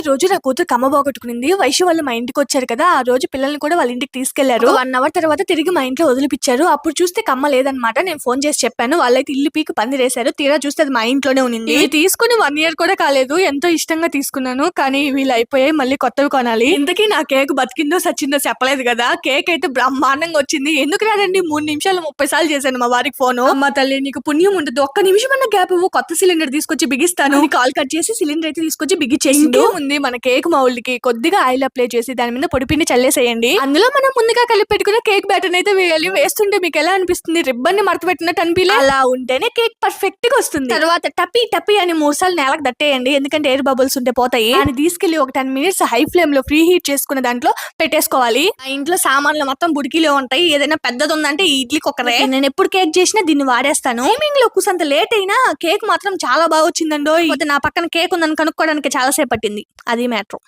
Birthday రోజు నా కూతురు కమ్మ పోగొట్టుకునింది. వైశ్య వాళ్ళు మా ఇంటికి వచ్చారు కదా ఆ రోజు పిల్లల్ని కూడా వాళ్ళ ఇంటికి తీసుకెళ్ళారు. వన్ అవర్ తర్వాత తిరిగి మా ఇంట్లో వదిలిపించారు అప్పుడు చూస్తే కమ్మ లేదనమాట నేను ఫోన్ చేసి చెప్పాను. వాళ్ళైతే ఇల్లు పీకి పందిరేశారు తీరా చూస్తే అది మా ఇంట్లోనే ఉంది ఇది తీసుకుని వన్ ఇయర్ కూడా కాలేదు. ఎంతో ఇష్టంగా తీసుకున్నాను. కానీ వీళ్ళు అయిపోయాయి. మళ్ళీ కొత్తవి కొనాలి. ఇంతకీ నా కేక్ బతికిందో సచ్చిందో చెప్పలేదు కదా. కేక్ అయితే బ్రహ్మాండంగా వచ్చింది. ఎందుకు రాదండి? మూడు నిమిషాలు ముప్పై సార్లు చేశాను మా వారికి ఫోన్. అమ్మ తల్లి నీకు పుణ్యం ఉంటుంది ఒక్క నిమిషం అన్న గ్యాప్ కొత్త సిలిండర్ తీసుకొచ్చి బిగిస్తాను. కాల్ కట్ చేసి సిలిండర్ అయితే తీసుకొచ్చి బిగిచ్చేసిండు. ఉంది మన కేక్ మౌల్డ్కి కొద్దిగా ఆయిల్ అప్లై చేసి దాని మీద పొడి పిండి చల్లేసేయండి. అందులో మనం ముందుగా కలిపి పెట్టుకున్న కేక్ బ్యాటర్ అయితే వేయాలి. వేస్తుంటే మీకు ఎలా అనిపిస్తుంది? రిబ్బన్ని మడత పెట్టినట్టు అనిపించలే అలా ఉంటేనే కేక్ పర్ఫెక్ట్గా వస్తుంది. తర్వాత టపీ టపీ అని మూడు సార్లు నేలకు దట్టేయండి ఎందుకంటే ఎయిర్ బబుల్స్ ఉంటే పోతాయి. అని తీసుకెళ్ళి ఒక టెన్ మినిట్స్ హై ఫ్లేమ్లో ఫ్రీ హీట్ చేసుకున్న దాంట్లో పెట్టేసుకోవాలి. ఆ ఇంట్లో సామాన్లు మొత్తం బుడికిలో ఉంటాయి. ఏదైనా పెద్దది ఉందంటే ఈ ఇడ్లీ కుక్కరే. నేను ఎప్పుడు కేక్ చేసినా దీన్ని వాడేస్తాను. టైమింగ్లో కూసంత లేట్ అయినా కేక్ మాత్రం చాలా బాగా వచ్చిందండో నా పక్కన కేక్ ఉందని కనుక్కోవడానికి చాలా సేపు పట్టింది అది మ్యాటర్